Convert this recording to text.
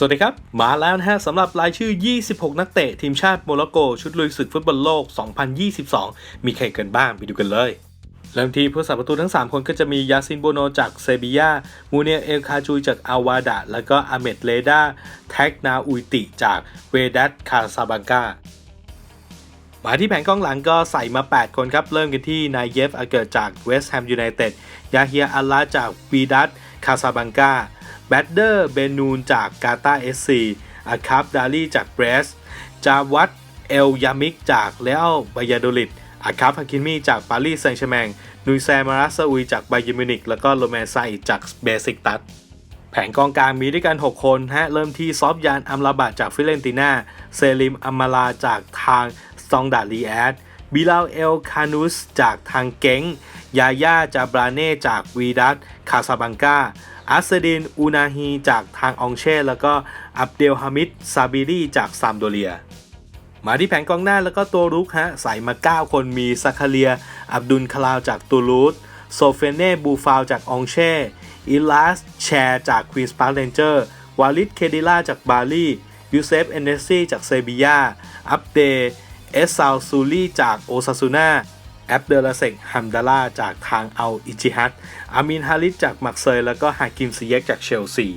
สวัสดีครับ มาแล้วนะฮะสำหรับรายชื่อ 26 นักเตะ ทีมชาติโมร็อกโก ชุดลุยศึกฟุตบอลโลก 2022 มีใครกันบ้างไปดูกันเลย เริ่มที่ผู้สาประตูทั้ง 3 คนก็จะมียาซินโบโนจากเซบียา มูเนียเอลคาจูจากอาวาดะ แล้วก็อาเมดเลดา แท็กนาอุยติจากเวดัตคาซาบังกามาที่แผงกล้องหลังก็ใส่มา 8 คนครับ เริ่มกันที่นายเยฟอาเกิดจากเวสต์แฮมยูไนเต็ด ยาเฮียอัลลาจากวีดัตคาซาบังกา แบดเดอร์เบนูนจากกาตาเอสซีอาคาบดาลีจากเบรส จาวัตเอลยามิกจากเลอัลบายาโดลิดอาคาบฮาคิมีจากปารีสแซงต์แชร์แมงนุยแซมาราซาอุยจากไบเยมินิกแล้วก็โรแมนไซจากเบสิกตัสแผงกองกลางมีด้วยกัน 6 คนฮะเริ่มที่ซอฟยานอัมราบาจากฟิเรนติน่า เซลิมอัมมาลาจากทางสตองดาลีแอดบิลาเอลคานุสจากทางเก้ง ยาย่าจาบราเน่จากวีดัตคาซาบังกาอัสเซดินอูนาฮีจากทางองเช่ แล้วก็อับเดลฮามิดซาบิรีจากซามโดเลีย มาที่แผงกองหน้าแล้วก็ตัวรุกฮะใส่มา 9 คนมีซัคคาเลีย อับดุลคาลาวจากตูลูสโซเฟเน่บูฟาวจากองเช่อิลาสแชร์จากควีนส์พาร์คเรนเจอร์วาลิดเคดิล่าจากบาลียูเซฟเอนเนซี่จากเซบียาอัปเดเอสซาลซูลีจากโอซาซูนา แอปเดลเซกฮัมดาล่าจากทางเอาอิจิฮัตอามินฮาริสจากมักเซยแล้วก็ฮากิมซิเยกจากเชลซี